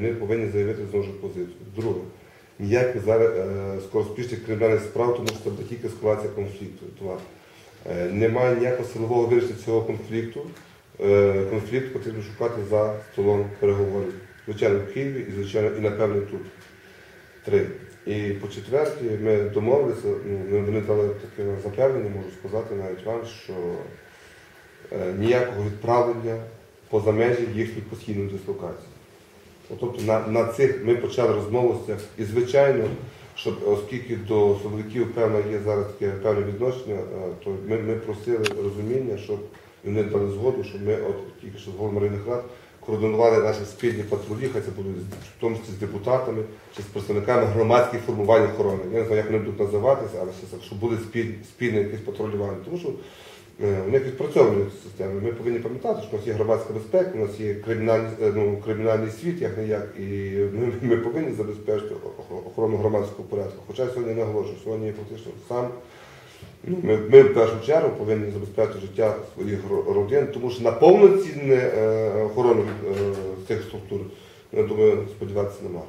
Вони повинні заявити знову ж позицію. Друге, ніяких зараз е, скороспішних кримінальних справ, тому що це буде тільки ескалація конфлікту. Товар. Е, немає ніякого силового вирішення цього конфлікту. Е, конфлікт потрібно шукати за столом переговорів. Звичайно, в Києві і, звичайно, і напевно тут. Три. І по четверті ми домовилися, ну, вони дали таке запевнення, можу сказати навіть вам, що ніякого відправлення поза межі їхньої постійної дислокації. От, Тобто на, на цих ми почали розмову з цих. І звичайно, щоб, оскільки до силовиків певно є зараз таке певне відношення, е, то ми, ми просили розуміння, щоб і вони дали згоду, щоб ми от тільки що з головами районних рад координували наші спільні патрулі, хай це будуть в тому числі з депутатами чи з представниками громадських формувань охорони. Я не знаю, як вони будуть називатися, але щоб були спіль, спільне якесь патрулювання. Тому що е, у них відпрацьовані системи. Ми повинні пам'ятати, що у нас є громадська безпека, у нас є кримінальний, е, ну, кримінальний світ, як не як, і ми, ми повинні забезпечити охорону громадського порядку. Хоча я сьогодні наголошую, сьогодні фактично сам. Ну, ми, ми в першу чергу повинні забезпечити життя своїх родин, тому що на повноцінне е, охорону е, цих структур, я думаю, сподіватися немає.